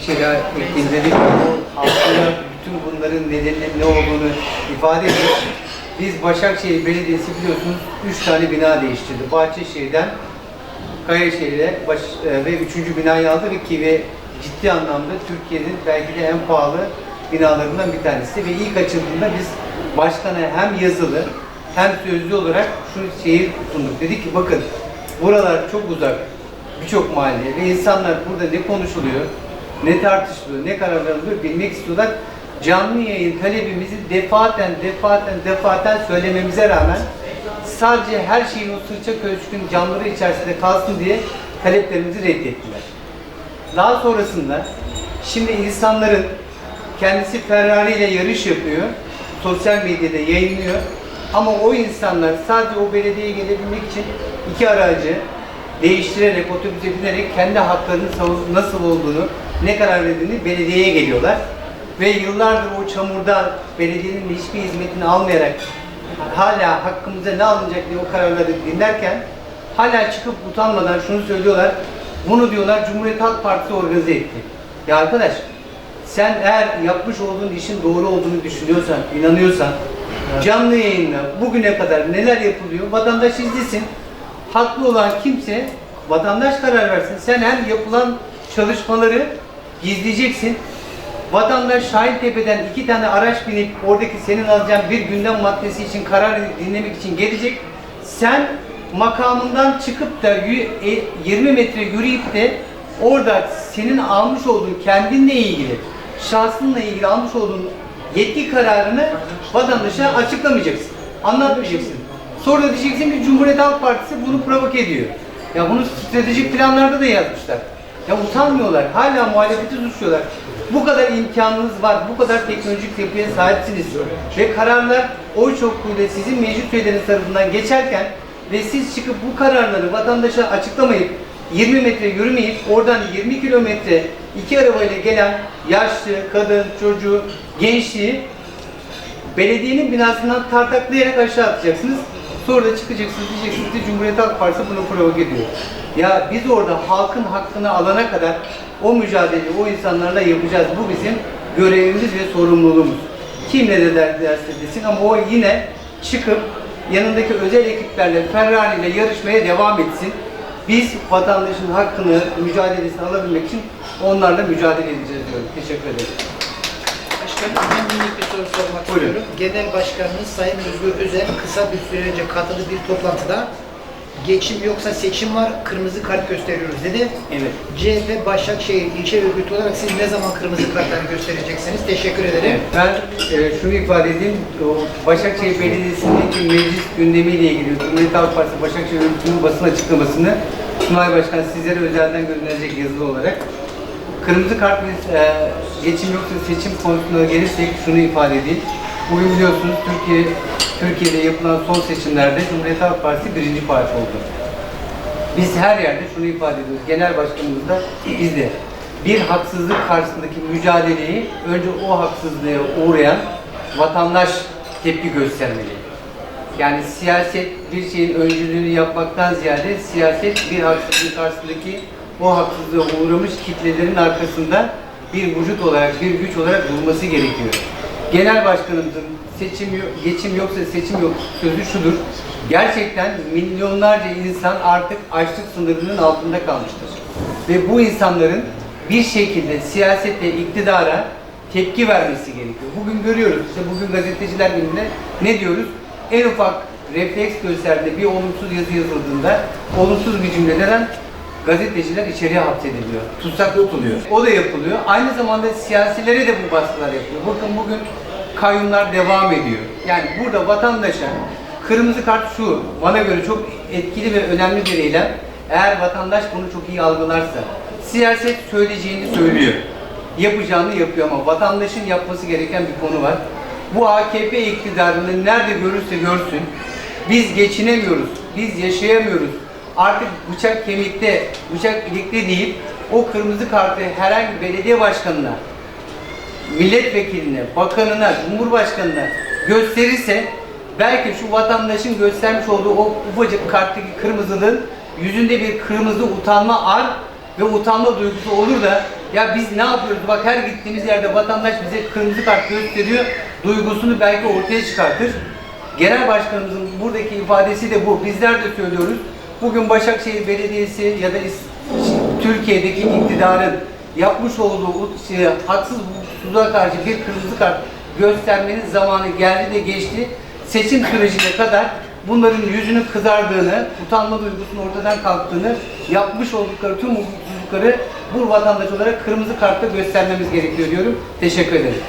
bir şey dedik. O aslında bütün bunların nedeninin ne olduğunu ifade ediyor. Biz Başakşehir Belediyesi biliyorsunuz 3 tane bina değiştirdi. Bahçeşehir'den Kayaşehir'e baş, e, ve 3. binayı aldı ve ki ve ciddi anlamda Türkiye'nin belki de en pahalı binalarından bir tanesi ve ilk açıldığında biz başkana hem yazılı hem sözlü olarak şu şehir sunduk. Dedik ki bakın buralar çok uzak birçok mahalle ve insanlar burada ne konuşuluyor, ne tartışılıyor, ne karar alınıyor bilmek istiyorlar. Canlı yayın talebimizi defaten, defaten, defaten söylememize rağmen sadece her şeyin o sırça köşkün camları içerisinde kalsın diye taleplerimizi reddettiler. Daha sonrasında şimdi insanların kendisi Ferrari ile yarış yapıyor, sosyal medyada yayınlıyor. Ama o insanlar sadece o belediyeye gelebilmek için iki aracı değiştirerek, otobüse binerek kendi haklarının nasıl olduğunu, ne karar verdiğini belediyeye geliyorlar. Ve yıllardır o çamurda belediyenin hiçbir hizmetini almayarak hala hakkımıza ne alınacak diye o kararları dinlerken hala çıkıp utanmadan şunu söylüyorlar. Bunu diyorlar Cumhuriyet Halk Partisi organize etti. Ya arkadaş sen eğer yapmış olduğun işin doğru olduğunu düşünüyorsan, inanıyorsan canlı yayınla bugüne kadar neler yapılıyor vatandaş izlesin. Haklı olan kimse vatandaş karar versin. Sen her yapılan çalışmaları gizleyeceksin. Vatandaş Şahintepe'den iki tane araç binip oradaki senin alacağın bir gündem maddesi için karar dinlemek için gelecek. Sen makamından çıkıp da yü- e, 20 metre yürüyüp de orada senin almış olduğun kendinle ilgili, şahsınla ilgili almış olduğun yetki kararını vatandaşa açıklamayacaksın. Anlatmayacaksın. Sonra diyeceksin ki Cumhuriyet Halk Partisi bunu provoke ediyor. Ya bunu stratejik planlarda da yazmışlar. Ya utanmıyorlar. Hala muhalefeti suçluyorlar. Bu kadar imkanınız var. Bu kadar teknolojik yapıya sahipsiniz. Ve kararlar oy çokluğuyla sizin meclis üyeleriniz tarafından geçerken ve siz çıkıp bu kararları vatandaşa açıklamayıp 20 metre yürümeyip oradan 20 kilometre iki arabayla gelen yaşlı, kadın, çocuğu, gençliği belediyenin binasından tartaklayarak aşağı atacaksınız. Sonra da çıkacaksınız diyeceksiniz ki Cumhuriyet Halk Partisi bunu provoke ediyor. Ya biz orada halkın hakkını alana kadar o mücadeleyi o insanlarla yapacağız. Bu bizim görevimiz ve sorumluluğumuz. Kim ne de der- derse desin ama o yine çıkıp yanındaki özel ekiplerle Ferrari ile yarışmaya devam etsin. Biz vatandaşın hakkını, mücadelesini alabilmek için onlarla mücadele edeceğiz diyorum. Teşekkür ederim. Başkanım ben minik bir soru sormak Buyurun. istiyorum. Genel Başkanımız Sayın Özgür Özel kısa bir süre önce katıldığı bir toplantıda geçim yoksa seçim var, kırmızı kart gösteriyoruz dedi. Evet. CHP Başakşehir ilçe örgütü olarak siz ne zaman kırmızı kartları göstereceksiniz? Teşekkür ederim. Ben e, şunu ifade edeyim, o Başakşehir Belediyesi'ndeki meclis gündemiyle ilgili Cumhuriyet Halk Partisi Başakşehir Örgütü'nün basın açıklamasını Sunay Başkan sizlere özelden gönderecek yazılı olarak. Kırmızı kart ve e, geçim yoksa seçim konusuna gelirsek şunu ifade edeyim. Bugün biliyorsunuz Türkiye Türkiye'de yapılan son seçimlerde Cumhuriyet Halk Partisi birinci parti oldu. Biz her yerde şunu ifade ediyoruz. Genel başkanımız da biz bir haksızlık karşısındaki mücadeleyi önce o haksızlığa uğrayan vatandaş tepki göstermeli. Yani siyaset bir şeyin öncülüğünü yapmaktan ziyade siyaset bir haksızlık karşısındaki o haksızlığa uğramış kitlelerin arkasında bir vücut olarak, bir güç olarak durması gerekiyor. Genel başkanımızın seçim yok, geçim yoksa seçim yok sözü şudur. Gerçekten milyonlarca insan artık açlık sınırının altında kalmıştır. Ve bu insanların bir şekilde siyasete, iktidara tepki vermesi gerekiyor. Bugün görüyoruz, işte bugün gazeteciler gününde ne diyoruz? En ufak refleks gösterdiğinde bir olumsuz yazı yazıldığında olumsuz bir cümleden gazeteciler içeriye hapsediliyor. Tutsak tutuluyor. O da yapılıyor. Aynı zamanda siyasilere de bu baskılar yapılıyor. Bakın bugün kayyumlar devam ediyor. Yani burada vatandaşa kırmızı kart şu, bana göre çok etkili ve önemli bir eylem. Eğer vatandaş bunu çok iyi algılarsa, siyaset söyleyeceğini söylüyor. Yapacağını yapıyor ama vatandaşın yapması gereken bir konu var. Bu AKP iktidarını nerede görürse görsün, biz geçinemiyoruz, biz yaşayamıyoruz. Artık bıçak kemikte, bıçak ilikte değil, o kırmızı kartı herhangi belediye başkanına, milletvekiline, bakanına, cumhurbaşkanına gösterirse belki şu vatandaşın göstermiş olduğu o ufacık karttaki kırmızılığın yüzünde bir kırmızı utanma ar ve utanma duygusu olur da Ya biz ne yapıyoruz? Bak her gittiğimiz yerde vatandaş bize kırmızı kart gösteriyor. Duygusunu belki ortaya çıkartır. Genel başkanımızın buradaki ifadesi de bu. Bizler de söylüyoruz. Bugün Başakşehir Belediyesi ya da Türkiye'deki iktidarın yapmış olduğu şey, haksız hukuksuzluğa karşı bir kırmızı kart göstermenin zamanı geldi de geçti. Seçim sürecine kadar bunların yüzünün kızardığını, utanma duygusunun ortadan kalktığını, yapmış oldukları tüm hukuksuzlukları bu vatandaş olarak kırmızı kartla göstermemiz gerekiyor diyorum. Teşekkür ederim.